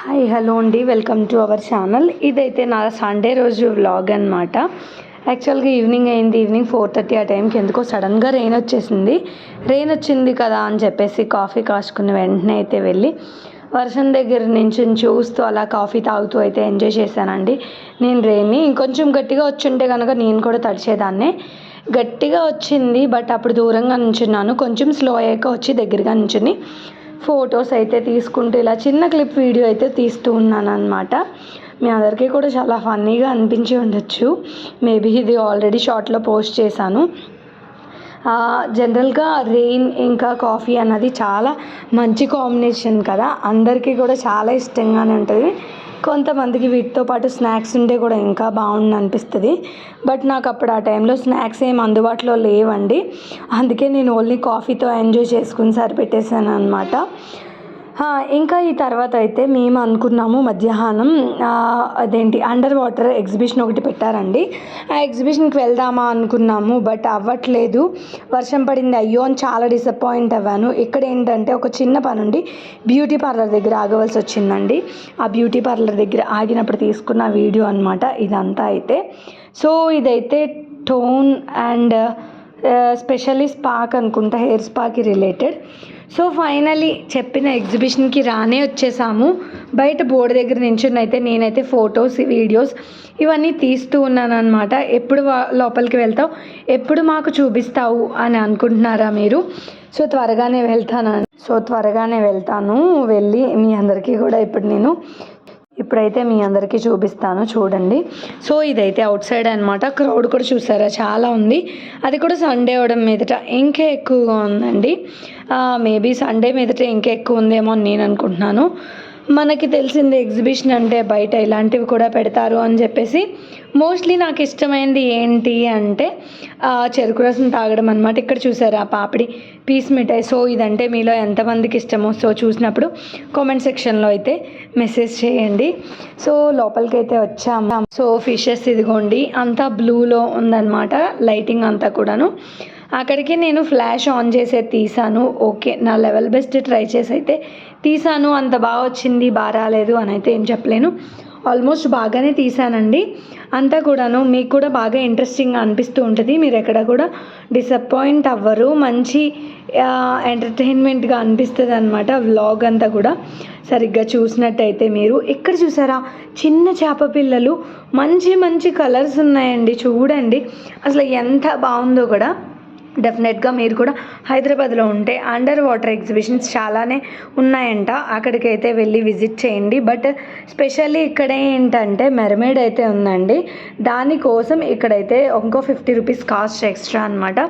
Hi hello అండి. Welcome to our channel. ఇదైతే నా సండే రోజు వ్లాగ్ అనమాట యాక్చువల్గా ఈవినింగ్ అయింది. ఈవినింగ్ ఫోర్ థర్టీ ఆ టైంకి ఎందుకో సడన్గా రెయిన్ వచ్చేసింది. రెయిన్ వచ్చింది కదా అని చెప్పేసి కాఫీ కాసుకున్న వెంటనే అయితే వెళ్ళి వర్షం దగ్గర నుంచి చూస్తూ అలా కాఫీ తాగుతూ అయితే ఎంజాయ్ చేశానండి. నేను రెయిన్ని ఇంకొంచెం గట్టిగా వచ్చుంటే కనుక నేను కూడా తడిచేదాన్నే. గట్టిగా వచ్చింది బట్ అప్పుడు దూరంగా నుంచున్నాను. కొంచెం స్లో అయ్యాక వచ్చి దగ్గరగా నుంచుని ఫొటోస్ అయితే తీసుకుంటూ ఇలా చిన్న క్లిప్ వీడియో అయితే తీస్తూ ఉన్నాను అనమాట మీ అందరికీ కూడా చాలా ఫన్నీగా అనిపించి ఉండొచ్చు. మేబీ ఇది ఆల్రెడీ షార్ట్లో పోస్ట్ చేశాను. జనరల్గా రెయిన్ ఇంకా కాఫీ అన్నది చాలా మంచి కాంబినేషన్ కదా. అందరికీ కూడా చాలా ఇష్టంగానే ఉంటుంది. కొంతమందికి వీటితో పాటు స్నాక్స్ ఉంటే కూడా ఇంకా బాగుండు అనిపిస్తుంది. బట్ నాకు అప్పుడు ఆ టైంలో స్నాక్స్ ఏం అందుబాటులో లేవండి. అందుకే నేను ఓన్లీ కాఫీతో ఎంజాయ్ చేసుకుని సరిపెట్టేసాను అనమాట ఇంకా ఈ తర్వాత అయితే మేము అనుకున్నాము మధ్యాహ్నం అదేంటి అండర్ వాటర్ ఎగ్జిబిషన్ ఒకటి పెట్టారండి. ఆ ఎగ్జిబిషన్కి వెళ్దామా అనుకున్నాము బట్ అవ్వట్లేదు. వర్షం పడింది అయ్యో అని చాలా డిసప్పాయింట్ అవ్వాను. ఇక్కడ ఏంటంటే ఒక చిన్న పని ఉండి బ్యూటీ పార్లర్ దగ్గర ఆగవలసి వచ్చిందండి. ఆ బ్యూటీ పార్లర్ దగ్గర ఆగినప్పుడు తీసుకున్న వీడియో అనమాట ఇదంతా అయితే. సో ఇదైతే టోన్ అండ్ స్పెషల్లీ స్పాక్ అనుకుంటా హెయిర్ స్పాకి రిలేటెడ్ సో ఫైనలీ చెప్పిన ఎగ్జిబిషన్కి రానే వచ్చేసాము. బయట బోర్డు దగ్గర నించుని అయితే నేనైతే ఫొటోస్ వీడియోస్ ఇవన్నీ తీస్తూ ఉన్నాను అనమాట ఎప్పుడు వా- లోపలికి వెళ్తావు? ఎప్పుడు మాకు చూపిస్తావు అని అనుకుంటున్నారా మీరు? సో త్వరగానే వెళ్తాను సో త్వరగానే వెళ్తాను. వెళ్ళి మీ అందరికీ కూడా ఇప్పుడు నేను ఇప్పుడైతే మీ అందరికీ చూపిస్తాను చూడండి. సో ఇదైతే అవుట్ సైడ్ అనమాట క్రౌడ్ కూడా చూసారా? చాలా ఉంది. అది కూడా సండే అవడం మీదట. ఇంకా ఎక్కువగా ఉందండి. మేబీ సండే మీదట ఇంకా ఎక్కువ ఉందేమో అని నేను అనుకుంటున్నాను. మనకి తెలిసింది ఎగ్జిబిషన్ అంటే బయట ఇలాంటివి కూడా పెడతారు అని చెప్పేసి. మోస్ట్లీ నాకు ఇష్టమైనది ఏంటి అంటే చెరుకు రసం తాగడం అనమాట ఇక్కడ చూసారు ఆ పాపిడి? పీస్ మిఠాయి. సో ఇదంటే మీలో ఎంతమందికి ఇష్టమో సో చూసినప్పుడు కామెంట్ సెక్షన్లో అయితే మెసేజ్ చేయండి. సో లోపలికి అయితే వచ్చాము. సో ఫిషెస్ ఇదిగోండి. అంతా బ్లూలో ఉందన్నమాట లైటింగ్ అంతా కూడాను. అక్కడికి నేను ఫ్లాష్ ఆన్ చేసే తీసాను. ఓకే నా లెవెల్ బెస్ట్ ట్రై చేసి అయితే తీసాను. అంత బాగా వచ్చింది బాగా రాలేదు అని అయితే ఏం చెప్పలేను. ఆల్మోస్ట్ బాగానే తీసానండి. అంతా కూడాను మీకు కూడా బాగా ఇంట్రెస్టింగ్గా అనిపిస్తూ ఉంటుంది. మీరు ఎక్కడ కూడా డిసప్పాయింట్ అవ్వరు. మంచి ఎంటర్టైన్మెంట్గా అనిపిస్తుంది అనమాట వ్లాగ్ అంతా కూడా. సరిగ్గా చూసినట్టయితే మీరు. ఇక్కడ చూసారా? చిన్న చేప పిల్లలు. మంచి మంచి కలర్స్ ఉన్నాయండి. చూడండి. అసలు ఎంత బాగుందో కూడా. డెఫినెట్గా మీరు కూడా హైదరాబాద్లో ఉంటే అండర్ వాటర్ ఎగ్జిబిషన్స్ చాలానే ఉన్నాయంట. అక్కడికైతే వెళ్ళి విజిట్ చేయండి. బట్ స్పెషల్లీ ఇక్కడ ఏంటంటే మెర్మేడ్ అయితే ఉందండి. దానికోసం ఇక్కడైతే ఇంకో ఫిఫ్టీ రూపీస్ కాస్ట్ ఎక్స్ట్రా అనమాట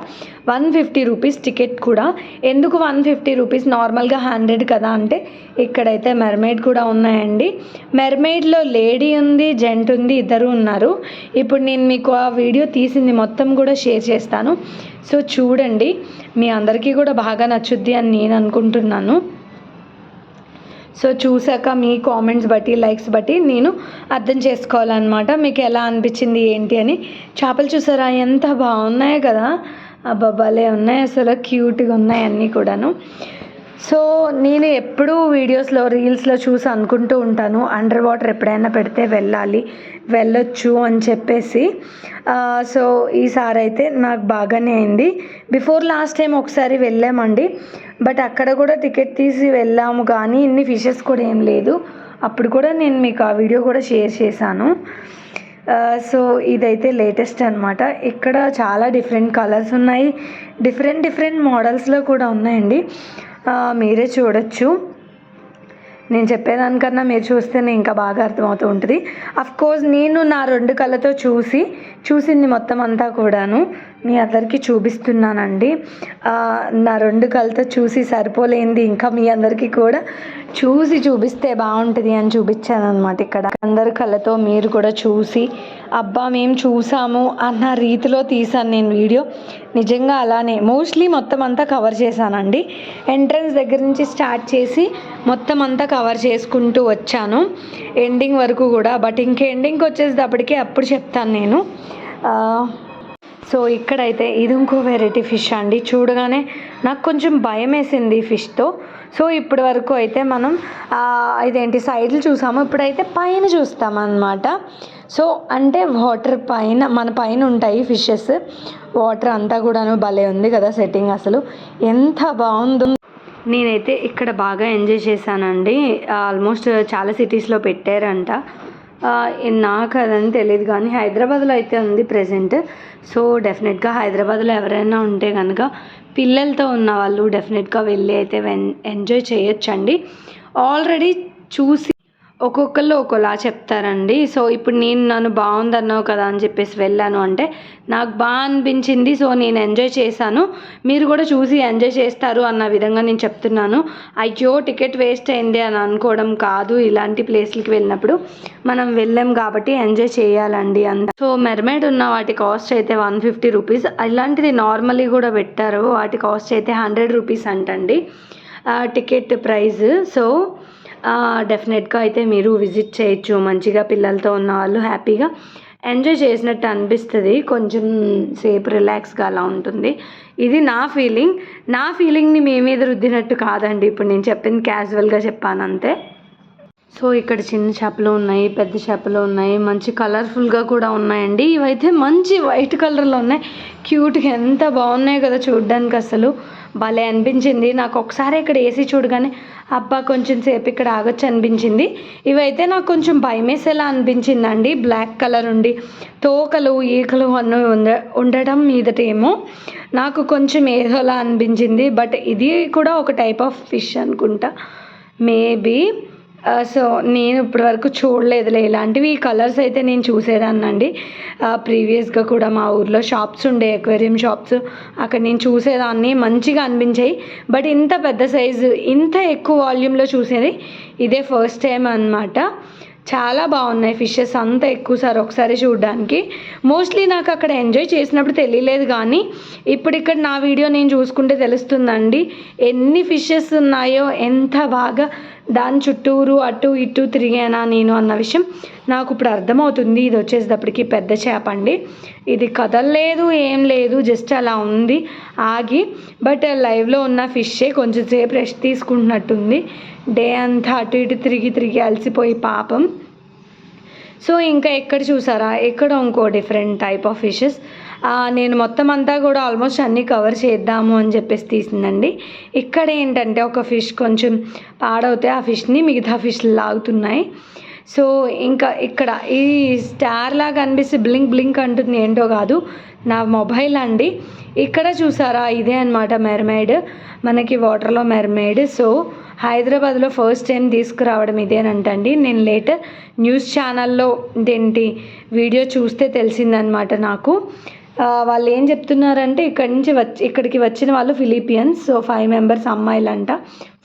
వన్ ఫిఫ్టీ రూపీస్ టికెట్ కూడా. ఎందుకు వన్ ఫిఫ్టీ రూపీస్? నార్మల్గా హండ్రెడ్ కదా అంటే ఇక్కడైతే మెర్మేడ్ కూడా ఉన్నాయండి. మెర్మేడ్లో లేడీ ఉంది జెంట్ ఉంది ఇద్దరు ఉన్నారు. ఇప్పుడు నేను మీకు ఆ వీడియో తీసింది మొత్తం కూడా షేర్ చేస్తాను. సో చూడండి మీ అందరికీ కూడా బాగా నచ్చుద్ది అని నేను అనుకుంటున్నాను. సో చూసాక మీ కామెంట్స్ బట్టి లైక్స్ బట్టి నేను అర్థం చేసుకోవాలన్నమాట. మీకు ఎలా అనిపించింది ఏంటి అని. చేపలు చూసారా? ఎంత బాగున్నాయో కదా. అబ్బా భలే ఉన్నాయి అసలు క్యూట్గా ఉన్నాయి అన్నీ కూడాను. సో నేను ఎప్పుడూ వీడియోస్లో రీల్స్లో చూసి అనుకుంటూ ఉంటాను అండర్ వాటర్ ఎప్పుడైనా పెడితే వెళ్ళాలి వెళ్ళొచ్చు అని చెప్పేసి. సో ఈసారి అయితే నాకు బాగానే అయింది. బిఫోర్ లాస్ట్ టైం ఒకసారి వెళ్ళామండి బట్ అక్కడ కూడా టికెట్ తీసి వెళ్ళాము కానీ ఇన్ని ఫిషెస్ కూడా ఏం లేదు. అప్పుడు కూడా నేను మీకు ఆ వీడియో కూడా షేర్ చేశాను. సో ఇదైతే లేటెస్ట్ అనమాట ఇక్కడ చాలా డిఫరెంట్ కలర్స్ ఉన్నాయి. డిఫరెంట్ డిఫరెంట్ మోడల్స్లో కూడా ఉన్నాయండి. మీరే చూడొచ్చు. నేను చెప్పేదానికన్నా మీరు చూస్తేనే ఇంకా బాగా అర్థమవుతూ ఉంటుంది. అఫ్ కోర్స్ నేను నా రెండు కళ్ళతో చూసి చూసింది మొత్తం అంతా కూడాను మీ అందరికీ చూపిస్తున్నానండి. నా రెండు కళ్ళతో చూసి సరిపోలేంది ఇంకా మీ అందరికీ కూడా చూసి చూపిస్తే బాగుంటుంది అని చూపించాను అనమాట ఇక్కడ. అందరి కళ్ళతో మీరు కూడా చూసి అబ్బా మేము చూసాము అన్న రీతిలో తీసాను నేను వీడియో. నిజంగా అలానే. మోస్ట్లీ మొత్తం అంతా కవర్ చేశానండి. ఎంట్రన్స్ దగ్గర నుంచి స్టార్ట్ చేసి మొత్తం అంతా కవర్ చేసుకుంటూ వచ్చాను. ఎండింగ్ వరకు కూడా. బట్ ఇంక ఎండింగ్కి వచ్చేటప్పటికి అప్పుడు చెప్తాను నేను. సో ఇక్కడైతే ఇది ఇంకో వెరైటీ ఫిష్ అండి. చూడగానే నాకు కొంచెం భయం వేసింది ఫిష్తో. సో ఇప్పటి వరకు అయితే మనం ఇదేంటి సైడ్లు చూసాము. ఇప్పుడైతే పైన చూస్తామన్నమాట. సో అంటే వాటర్ పైన మన పైన ఉంటాయి ఫిషెస్. వాటర్ అంతా కూడాను భలే ఉంది కదా సెట్టింగ్ అసలు. ఎంత బాగుందో. నేనైతే ఇక్కడ బాగా ఎంజాయ్ చేశానండి. ఆల్మోస్ట్ చాలా సిటీస్లో పెట్టారంట. నాకు అదని తెలియదు కానీ హైదరాబాద్లో అయితే ఉంది ప్రజెంట్. సో డెఫినెట్గా హైదరాబాద్లో ఎవరైనా ఉంటే కనుక పిల్లలతో ఉన్న వాళ్ళు డెఫినెట్గా వెళ్ళి అయితే ఎంజాయ్ చేయొచ్చండి. ఆల్రెడీ చూసి ఒక్కొక్కళ్ళు ఒక్కోలా చెప్తారండి. సో ఇప్పుడు నేను నన్ను బాగుందన్నావు కదా అని చెప్పేసి వెళ్ళాను అంటే నాకు బాగా అనిపించింది సో నేను ఎంజాయ్ చేశాను. మీరు కూడా చూసి ఎంజాయ్ చేస్తారు అన్న విధంగా నేను చెప్తున్నాను. అయ్యో టికెట్ వేస్ట్ అయింది అని అనుకోవడం కాదు. ఇలాంటి ప్లేస్లకి వెళ్ళినప్పుడు మనం వెళ్ళాం కాబట్టి ఎంజాయ్ చేయాలండి అంత సో మెర్మేడ్ ఉన్న వాటి కాస్ట్ అయితే వన్ ఫిఫ్టీ రూపీస్. ఇలాంటిది నార్మల్లీ కూడా పెట్టారు. వాటి కాస్ట్ అయితే హండ్రెడ్ రూపీస్ అంటండి. Ticket price. సో డెఫినెట్గా అయితే మీరు విజిట్ చేయొచ్చు. మంచిగా పిల్లలతో ఉన్న వాళ్ళు హ్యాపీగా ఎంజాయ్ చేసినట్టు అనిపిస్తుంది. కొంచెం సేపు రిలాక్స్గా అలా ఉంటుంది. ఇది నా ఫీలింగ్ నా ఫీలింగ్ని మీ మీద రుద్దినట్టు కాదండి. ఇప్పుడు నేను చెప్పింది క్యాజువల్గా చెప్పాను అంతే. సో ఇక్కడ చిన్న చేపలు ఉన్నాయి పెద్ద చేపలు ఉన్నాయి. మంచి కలర్ఫుల్గా కూడా ఉన్నాయండి. ఇవైతే మంచి వైట్ కలర్లో ఉన్నాయి. క్యూట్గా ఎంత బాగున్నాయి కదా చూడడానికి అసలు. భలే అనిపించింది. నాకు ఒకసారి ఇక్కడ ఏసీ చూడగానే అబ్బా కొంచెం సేపు ఇక్కడ ఆగొచ్చు అనిపించింది. ఇవైతే నాకు కొంచెం భయమేసేలా అనిపించిందండి. బ్లాక్ కలర్ ఉండి తోకలు ఈకలు అన్నీ ఉండ ఉండటం మీదటేమో నాకు కొంచెం ఏదోలా అనిపించింది. బట్ ఇది కూడా ఒక టైప్ ఆఫ్ ఫిష్ అనుకుంటా. మేబీ సో నేను ఇప్పటివరకు చూడలేదులే. ఇలాంటివి ఈ కలర్స్ అయితే నేను చూసేదాన్నండి. ప్రీవియస్గా కూడా మా ఊర్లో షాప్స్ ఉండే ఎక్వేరియం షాప్స్. అక్కడ నేను చూసేదాన్ని మంచిగా అనిపించాయి. బట్ ఇంత పెద్ద సైజు ఇంత ఎక్కువ వాల్యూమ్లో చూసేది ఇదే ఫస్ట్ టైం అన్నమాట. చాలా బాగున్నాయి ఫిషెస్ అంతా ఎక్కువ సార్ ఒకసారి చూడడానికి. మోస్ట్లీ నాకు అక్కడ ఎంజాయ్ చేసినప్పుడు తెలియలేదు కానీ ఇప్పుడు ఇక్కడ నా వీడియో నేను చూసుకుంటే తెలుస్తుందండి. ఎన్ని ఫిషెస్ ఉన్నాయో ఎంత బాగా దాని చుట్టూరు అటు ఇటు తిరిగానా నేను అన్న విషయం నాకు ఇప్పుడు అర్థమవుతుంది. ఇది వచ్చేటప్పటికి పెద్ద చేప అండి. ఇది కదలలేదు ఏం లేదు జస్ట్ అలా ఉంది. ఆగి బట్ లైవ్లో ఉన్న ఫిషే కొంచెం సేపు రెస్ట్ తీసుకుంటున్నట్టుంది. డే అంతా అటు ఇటు తిరిగి తిరిగి అలసిపోయి పాపం. సో ఇంకా ఎక్కడ చూసారా? ఎక్కడ ఇంకో డిఫరెంట్ టైప్ ఆఫ్ ఫిషెస్ నేను మొత్తం అంతా కూడా ఆల్మోస్ట్ అన్నీ కవర్ చేద్దాము అని చెప్పేసి తీసిందండి. ఇక్కడ ఏంటంటే ఒక ఫిష్ కొంచెం పాడవుతే ఆ ఫిష్ని మిగతా ఫిష్లు లాగుతున్నాయి. సో ఇంకా ఇక్కడ ఈ స్టార్ లాగా అనిపిస్తే బ్లింక్ బ్లింక్ అంటుంది ఏంటో కాదు. నా మొబైల్ అండి. ఇక్కడ చూసారా? ఇదే అనమాట మెర్మైడ్ మనకి వాటర్లో మెర్మైడ్ సో హైదరాబాద్లో ఫస్ట్ టైం తీసుకురావడం ఇదేనంటండి. నేను లేటర్ న్యూస్ ఛానల్లో ఇదేంటి వీడియో చూస్తే తెలిసిందనమాట నాకు. వాళ్ళు ఏం చెప్తున్నారంటే ఇక్కడి నుంచి వచ్చి ఇక్కడికి వచ్చిన వాళ్ళు ఫిలిపియన్స్ సో ఫైవ్ మెంబర్స్ అమ్మాయిలంట.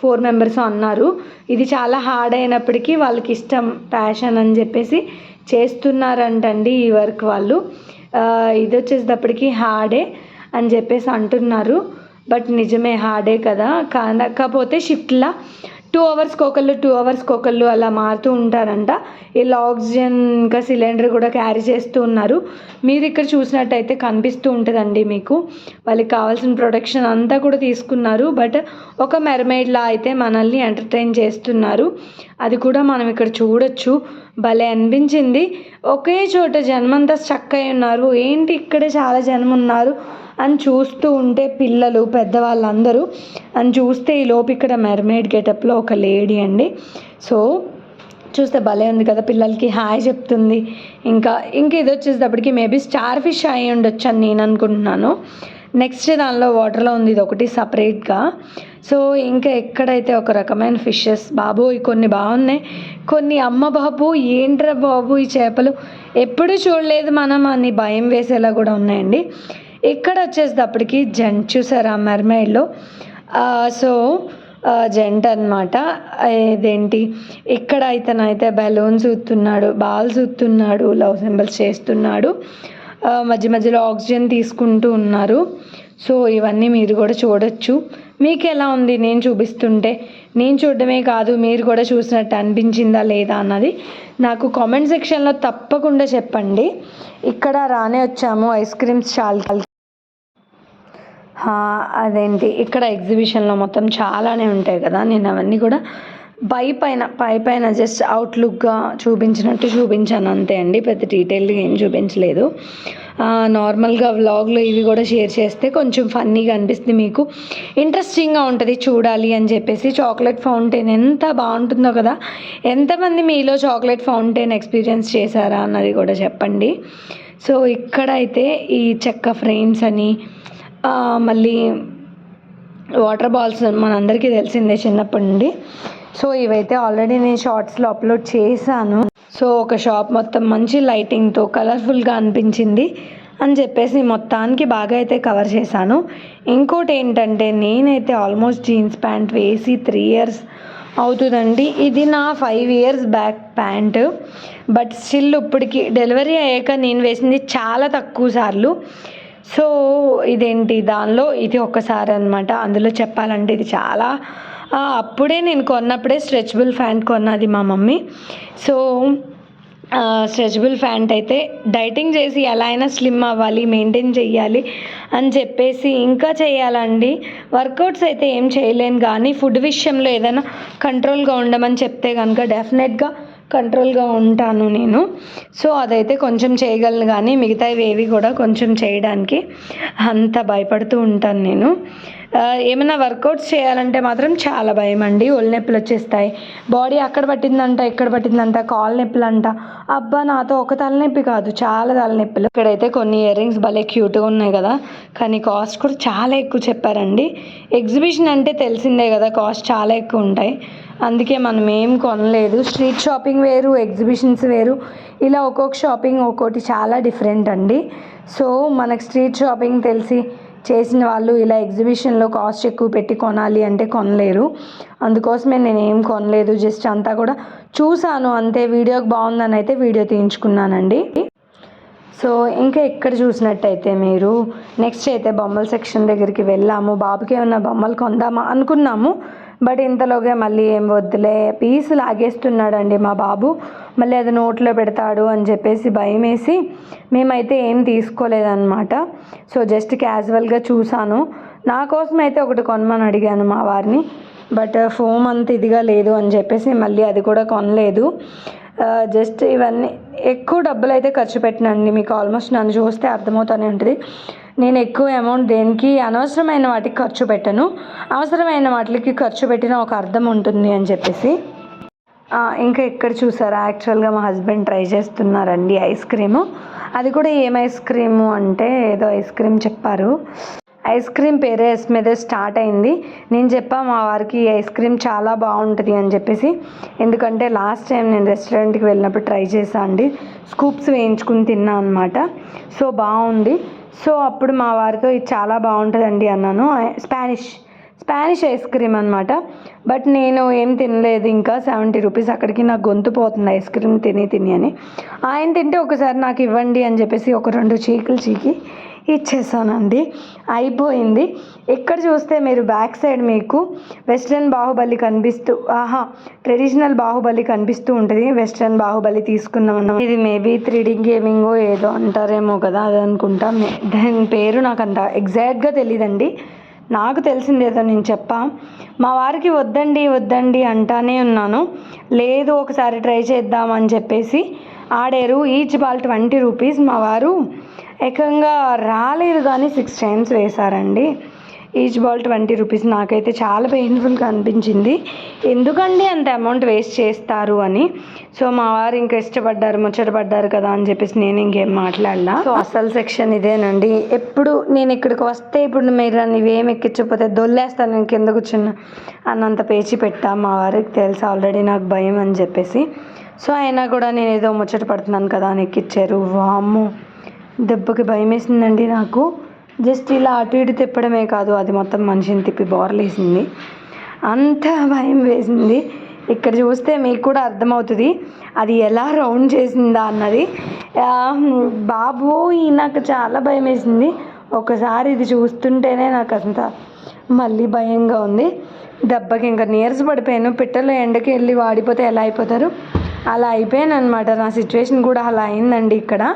ఫోర్ మెంబర్స్ అన్నారు. ఇది చాలా హార్డ్ అయినప్పటికీ వాళ్ళకి ఇష్టం ప్యాషన్ అని చెప్పేసి చేస్తున్నారంటండి ఈ వర్క్ వాళ్ళు. ఇది వచ్చేసేటప్పటికి హార్డే అని చెప్పేసి అంటున్నారు. బట్ నిజమే హార్డే కదా. కాకపోతే షిఫ్ట్లా టూ అవర్స్కి ఒకళ్ళు టూ అవర్స్కి ఒకళ్ళు అలా మారుతూ ఉంటారంట. ఇలా ఆక్సిజన్ ఇంకా సిలిండర్ కూడా క్యారీ చేస్తూ ఉన్నారు. మీరు ఇక్కడ చూసినట్టయితే కనిపిస్తూ ఉంటుందండి మీకు. వాళ్ళకి కావాల్సిన ప్రొడక్షన్ అంతా కూడా తీసుకున్నారు. బట్ ఒక మెర్మైడ్లా అయితే మనల్ని ఎంటర్టైన్ చేస్తున్నారు. అది కూడా మనం ఇక్కడ చూడొచ్చు. భలే అనిపించింది. ఒకే చోట జనమంతా స్టక్ అయి ఉన్నారు. ఏంటి ఇక్కడే చాలా జనం ఉన్నారు అని చూస్తూ ఉంటే పిల్లలు పెద్దవాళ్ళందరూ అని చూస్తే ఈ లోపు ఇక్కడ మెర్మేడ్ గెటప్లో ఒక లేడీ అండి. సో చూస్తే భలే ఉంది కదా పిల్లలకి హాయ్ చెప్తుంది. ఇంకా ఇంకా ఇది వచ్చేటప్పటికి మేబీ స్టార్ ఫిష్ అయి ఉండొచ్చు అని నేను అనుకుంటున్నాను. నెక్స్ట్ దానిలో వాటర్లో ఉంది ఇది ఒకటి సపరేట్గా సో ఇంకా ఎక్కడైతే ఒక రకమైన ఫిషెస్ బాబు కొన్ని బాగున్నాయి. కొన్ని అమ్మ బాబు ఏంట్రా బాబు ఈ చేపలు? ఎప్పుడు చూడలేదు మనం అని భయం వేసేలా కూడా ఉన్నాయండి. ఇక్కడ వచ్చేసేటప్పటికి జంట్ చూసారా మెర్మైడ్లో సో జెంట్ అనమాట ఇదేంటి? ఇక్కడ ఇతనైతే బెలూన్స్ ఊతున్నాడు బాల్స్ ఊతున్నాడు లవ్ సింబల్స్ చేస్తున్నాడు. మధ్య మధ్యలో ఆక్సిజన్ తీసుకుంటూ ఉన్నారు. సో ఇవన్నీ మీరు కూడా చూడొచ్చు. మీకు ఎలా ఉంది? నేను చూపిస్తుంటే. నేను చూడడమే కాదు మీరు కూడా చూసినట్టు అనిపించిందా లేదా అన్నది నాకు కామెంట్ సెక్షన్లో తప్పకుండా చెప్పండి. ఇక్కడ రానే వచ్చాము ఐస్ క్రీమ్స్ చాలా అదేంటి? ఇక్కడ ఎగ్జిబిషన్లో మొత్తం చాలానే ఉంటాయి కదా నేను అవన్నీ కూడా పై పైన పై పైన జస్ట్ అవుట్లుక్గా చూపించినట్టు చూపించాను అంతే అండి. పెద్ద డీటెయిల్గా ఏం చూపించలేదు. నార్మల్గా వ్లాగ్లో ఇవి కూడా షేర్ చేస్తే కొంచెం ఫన్నీగా అనిపిస్తుంది మీకు. ఇంట్రెస్టింగ్గా ఉంటుంది చూడాలి అని చెప్పేసి. చాక్లెట్ ఫౌంటైన్ ఎంత బాగుంటుందో కదా. ఎంతమంది మీలో చాక్లెట్ ఫౌంటైన్ ఎక్స్పీరియన్స్ చేశారా అన్నది కూడా చెప్పండి. సో ఇక్కడైతే ఈ చెక్క ఫ్రేమ్స్ అని మళ్ళీ వాటర్ బాల్స్ మనందరికీ తెలిసిందే చిన్నప్పటి నుండి. సో ఇవైతే ఆల్రెడీ నేను షార్ట్స్లో అప్లోడ్ చేశాను. సో ఒక షాప్ మొత్తం మంచి లైటింగ్తో కలర్ఫుల్గా అనిపించింది అని చెప్పేసి మొత్తానికి బాగా అయితే కవర్ చేశాను. ఇంకోటి ఏంటంటే నేనైతే ఆల్మోస్ట్ జీన్స్ ప్యాంట్ వేసి త్రీ ఇయర్స్ అవుతుందండి. ఇది నా five years back pant. But still ఇప్పటికి డెలివరీ అయ్యాక నేను వేసింది చాలా తక్కువ సార్లు. సో ఇదేంటి దానిలో ఇది ఒక్కసారి అనమాట అందులో చెప్పాలంటే ఇది చాలా అప్పుడే నేను కొన్నప్పుడే స్ట్రెచబుల్ ఫ్యాంట్ కొన్నది మా మమ్మీ. సో స్ట్రెచబుల్ ఫ్యాంట్ అయితే డైటింగ్ చేసి ఎలా అయినా స్లిమ్ అవ్వాలి మెయింటైన్ చేయాలి అని చెప్పేసి ఇంకా చేయాలండి. వర్కౌట్స్ అయితే ఏం చేయలేను కానీ ఫుడ్ విషయంలో ఏదైనా కంట్రోల్గా ఉండమని చెప్తే కనుక డెఫినెట్గా కంట్రోల్గా ఉంటాను నేను. సో అదైతే కొంచెం చేయగలను కానీ మిగతావి ఏవి కూడా కొంచెం చేయడానికి అంత భయపడుతూ ఉంటాను నేను. ఏమైనా వర్కౌట్స్ చేయాలంటే మాత్రం చాలా భయం అండి ఒళ్ళు నొప్పులు వచ్చేస్తాయి. బాడీ అక్కడ పట్టిందంట ఇక్కడ పట్టిందంట కాళ్ళ నొప్పులు అంట అబ్బా నాతో ఒక తలనొప్పి కాదు చాలా తలనొప్పులు. ఇక్కడైతే కొన్ని ఇయర్ రింగ్స్ భలే క్యూట్గా ఉన్నాయి కదా. కానీ కాస్ట్ కూడా చాలా ఎక్కువ చెప్పారండి. ఎగ్జిబిషన్ అంటే తెలిసిందే కదా కాస్ట్ చాలా ఎక్కువ ఉంటాయి. అందుకే మనం ఏం కొనలేదు. స్ట్రీట్ షాపింగ్ వేరు ఎగ్జిబిషన్స్ వేరు. ఇలా ఒక్కొక్క షాపింగ్ ఒక్కోటి చాలా డిఫరెంట్ అండి. సో మనకు స్ట్రీట్ షాపింగ్ తెలిసి చేసిన వాళ్ళు ఇలా ఎగ్జిబిషన్లో కాస్ట్ ఎక్కువ పెట్టి కొనాలి అంటే కొనలేరు. అందుకోసమే నేను ఏం కొనలేదు జస్ట్ అంతా కూడా చూశాను అంతే వీడియోకి బాగుందని అయితే వీడియో తీయించుకున్నానండి. సో ఇంకా ఎక్కడ చూసినట్టయితే మీరు నెక్స్ట్ అయితే బొమ్మల సెక్షన్ దగ్గరికి వెళ్ళాము. బాబుకి ఏమన్నా బొమ్మలు కొందామా అనుకున్నాము. బట్ ఇంతలోగా మళ్ళీ ఏం వద్దులే పీసు లాగేస్తున్నాడండి మా బాబు. మళ్ళీ అది నోట్లో పెడతాడు అని చెప్పేసి భయం వేసి మేమైతే ఏం తీసుకోలేదన్నమాట. సో జస్ట్ క్యాజువల్గా చూసాను. నా కోసం అయితే ఒకటి కొనమని అడిగాను మా వారిని. బట్ ఫోమ్ అంత ఇదిగా లేదు అని చెప్పేసి మళ్ళీ అది కూడా కొనలేదు. జస్ట్ ఇవన్నీ ఎక్కువ డబ్బులు అయితే ఖర్చు పెట్టినండి. మీకు ఆల్మోస్ట్ నన్ను చూస్తే అర్థమవుతూనే ఉంటుంది. నేను ఎక్కువ అమౌంట్ దేనికి? అనవసరమైన వాటికి ఖర్చు పెట్టను. అవసరమైన వాటికి ఖర్చు పెట్టిన ఒక అర్థం ఉంటుంది అని చెప్పేసి. ఇంకా ఎక్కడ చూసారా? యాక్చువల్గా మా హస్బెండ్ ట్రై చేస్తున్నారండి ఐస్ క్రీము అది కూడా ఏం ఐస్ క్రీము అంటే ఏదో ఐస్ క్రీమ్ చెప్పారు. ఐస్ క్రీమ్ పేరే ఎస్ మీద స్టార్ట్ అయింది. నేను చెప్పా మా వారికి ఈ ఐస్ క్రీమ్ చాలా బాగుంటుంది అని చెప్పేసి. ఎందుకంటే లాస్ట్ టైం నేను రెస్టారెంట్కి వెళ్ళినప్పుడు ట్రై చేశాను అండి. స్కూప్స్ వేయించుకుని తిన్నా అనమాట సో బాగుంది. సో అప్పుడు మా వారితో ఇది చాలా బాగుంటుందండి అన్నాను. స్పానిష్. స్పానిష్ ఐస్ క్రీమ్ అనమాట బట్ నేను ఏం తినలేదు. ఇంకా సెవెంటీ రూపీస్ అక్కడికి నాకు గొంతు పోతుంది ఐస్ క్రీమ్ తిని తిని అని. ఆయన తింటే ఒకసారి నాకు ఇవ్వండి అని చెప్పేసి ఒక రెండు చీకులు చీకి ఇచ్చేసానండి. అయిపోయింది. ఎక్కడ చూస్తే మీరు బ్యాక్ సైడ్ మీకు వెస్ట్రన్ బాహుబలి కనిపిస్తూ ఆహా ట్రెడిషనల్ బాహుబలి కనిపిస్తూ ఉంటుంది. వెస్ట్రన్ బాహుబలి తీసుకున్నాం ఇది మేబీ త్రీడీ గేమింగ్ ఏదో అంటారేమో కదా అది అనుకుంటా. దాని పేరు నాకు అంత ఎగ్జాక్ట్గా తెలియదండి నాకు తెలిసిందేదో నేను చెప్పా. మా వారికి వద్దండి వద్దండి అంటానే ఉన్నాను. లేదు ఒకసారి ట్రై చేద్దామని చెప్పేసి ఆడారు. ఈచ్ బాల్ ట్వంటీ రూపీస్ మా వారు. ఏకంగా రాలేదు కానీ సిక్స్ టైమ్స్ వేశారండి. Each ball twenty rupees. నాకైతే చాలా పెయిన్ఫుల్గా అనిపించింది. ఎందుకండి అంత అమౌంట్ వేస్ట్ చేస్తారు అని? సో మా వారు ఇంకా ఇష్టపడ్డారు ముచ్చటపడ్డారు కదా అని చెప్పేసి నేను ఇంకేం మాట్లాడలా. సో అసలు సెక్షన్ ఇదేనండి. ఎప్పుడు నేను ఇక్కడికి వస్తే ఇప్పుడు మీరు నీవేం ఎక్కించకపోతే దొల్లేస్తాను నేను కింద కూర్చున్నా అన్నంత పేచి పెట్టా మా వారికి తెలుసు ఆల్రెడీ నాకు భయం అని చెప్పేసి. సో అయినా కూడా నేను ఏదో ముచ్చట పడుతున్నాను కదా అని ఎక్కిచ్చారు. వామ్మో దెబ్బకి భయం వేసిందండి నాకు. జస్ట్ ఇలా అటు ఇటు తిప్పడమే కాదు అది మొత్తం మనిషిని తిప్పి బోర్లేసింది. అంత భయం వేసింది. ఇక్కడ చూస్తే మీకు కూడా అర్థమవుతుంది అది ఎలా రౌండ్ చేసిందా అన్నది. బాబు ఈ నాకు చాలా భయం వేసింది. ఒకసారి ఇది చూస్తుంటేనే నాకు అంత మళ్ళీ భయంగా ఉంది. దెబ్బకి ఇంకా నీరస పడిపోయాను. పిట్టలు ఎండకి వెళ్ళి వాడిపోతే ఎలా అయిపోతారు? అలా అయిపోయాను అనమాట నా సిచ్యువేషన్ కూడా అలా అయిందండి ఇక్కడ.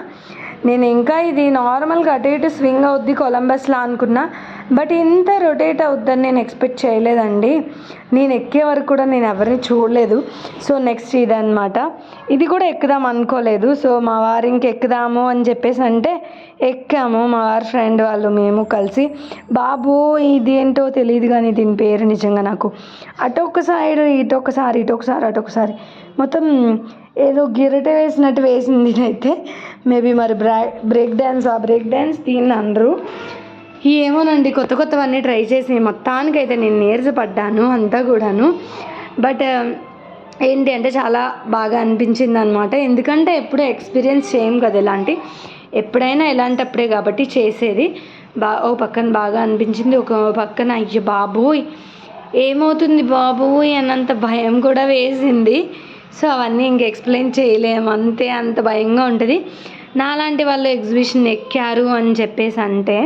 నేను ఇంకా ఇది నార్మల్గా అటు ఇటు స్వింగ్ అవుద్ది కొలంబస్లా అనుకున్నా బట్ ఇంత రొటేట్ అవుద్దని నేను ఎక్స్పెక్ట్ చేయలేదండి. నేను ఎక్కే వరకు కూడా నేను ఎవరిని చూడలేదు. సో నెక్స్ట్ ఇదన్నమాట. ఇది కూడా ఎక్కుదాం అనుకోలేదు. సో మా వారు ఇంక ఎక్కుదాము అని చెప్పేసి అంటే ఎక్కాము. మా వారి ఫ్రెండ్ వాళ్ళు మేము కలిసి. బాబు ఇది ఏంటో తెలియదు కానీ దీని పేరు నిజంగా నాకు. అటు సైడ్ ఇటు ఒకసారి ఇటు ఒకసారి అటు ఒకసారి మొత్తం ఏదో గిరట వేసినట్టు వేసింది అయితే. మేబీ మరి బ్రా బ్రేక్ డ్యాన్స్ ఆ బ్రేక్ డ్యాన్స్ దీన్ని అనరు. ఏమోనండి కొత్త కొత్తవన్నీ ట్రై చేసి మొత్తానికైతే నేను నీరసపడ్డాను అంతా కూడాను. బట్ ఏంటి అంటే చాలా బాగా అనిపించింది అనమాట ఎందుకంటే ఎప్పుడూ ఎక్స్పీరియన్స్ చేయం కదా ఇలాంటి. ఎప్పుడైనా ఇలాంటప్పుడే కాబట్టి చేసేది. బా ఓ పక్కన బాగా అనిపించింది ఒక పక్కన అయ్యో బాబోయ్ ఏమవుతుంది బాబోయ్ అన్నంత భయం కూడా వేసింది. సో అవన్నీ ఇంక ఎక్స్ప్లెయిన్ చేయలేము అంతే అంత భయంగా ఉంటుంది. నాలాంటి వాళ్ళు ఎగ్జిబిషన్ ఎక్కారు అని చెప్పేసి అంటే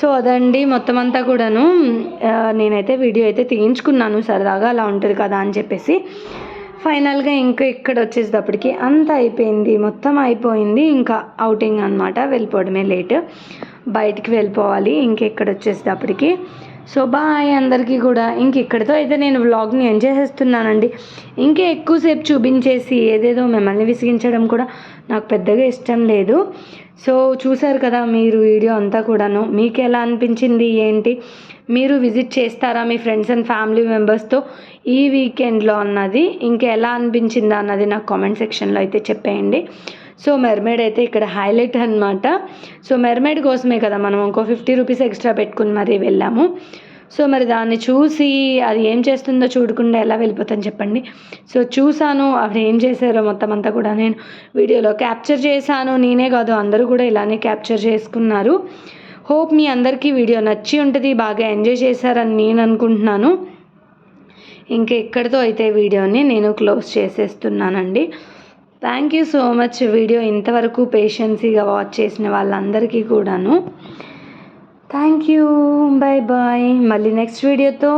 సో అదండి మొత్తం అంతా కూడాను నేనైతే వీడియో అయితే తీయించుకున్నాను సరదాగా అలా ఉంటుంది కదా అని చెప్పేసి. ఫైనల్గా ఇంకా ఇక్కడ వచ్చేసేటప్పటికి అంతా అయిపోయింది మొత్తం అయిపోయింది. ఇంకా అవుటింగ్ అనమాట వెళ్ళిపోవడమే లేట్. బయటికి వెళ్ళిపోవాలి ఇంకెక్కడ వచ్చేసేటప్పటికి. సో బాయ్ అందరికీ కూడా. ఇంక ఇక్కడితో అయితే నేను వ్లాగ్ని ఎంజాయ్ చేస్తున్నానండి ఇంకా ఎక్కువసేపు చూపించేసి ఏదేదో మిమ్మల్ని విసిగించడం కూడా నాకు పెద్దగా ఇష్టం లేదు. సో చూసారు కదా మీరు వీడియో అంతా కూడాను. మీకు ఎలా అనిపించింది ఏంటి? మీరు విజిట్ చేస్తారా మీ ఫ్రెండ్స్ అండ్ ఫ్యామిలీ మెంబర్స్తో ఈ వీకెండ్లో అన్నది? ఇంకా ఎలా అనిపించిందా అన్నది నాకు కామెంట్ సెక్షన్లో అయితే చెప్పేయండి. సో మెర్మేడ్ అయితే ఇక్కడ హైలైట్ అనమాట సో మెర్మేడ్ కోసమే కదా మనం ఇంకో ఫిఫ్టీ రూపీస్ ఎక్స్ట్రా పెట్టుకుని మరీ వెళ్ళాము. సో మరి దాన్ని చూసి అది ఏం చేస్తుందో చూడకుండా ఎలా వెళ్ళిపోతాను చెప్పండి. సో చూసాను అవి ఏం చేశారో మొత్తం అంతా కూడా నేను వీడియోలో క్యాప్చర్ చేశాను. నేనే కాదు అందరూ కూడా ఇలానే క్యాప్చర్ చేసుకున్నారు. హోప్ మీ అందరికీ వీడియో నచ్చి ఉంటుంది బాగా ఎంజాయ్ చేశారని నేను అనుకుంటున్నాను. ఇంక ఇక్కడితో అయితే వీడియోని నేను close చేసేస్తున్నానండి. Thank you so much video ఇంతవరకు పేషెన్సీగా వాచ్ చేసిన వాళ్ళందరికీ కూడాను. థ్యాంక్ యూ బాయ్ బాయ్ మళ్ళీ నెక్స్ట్ వీడియోతో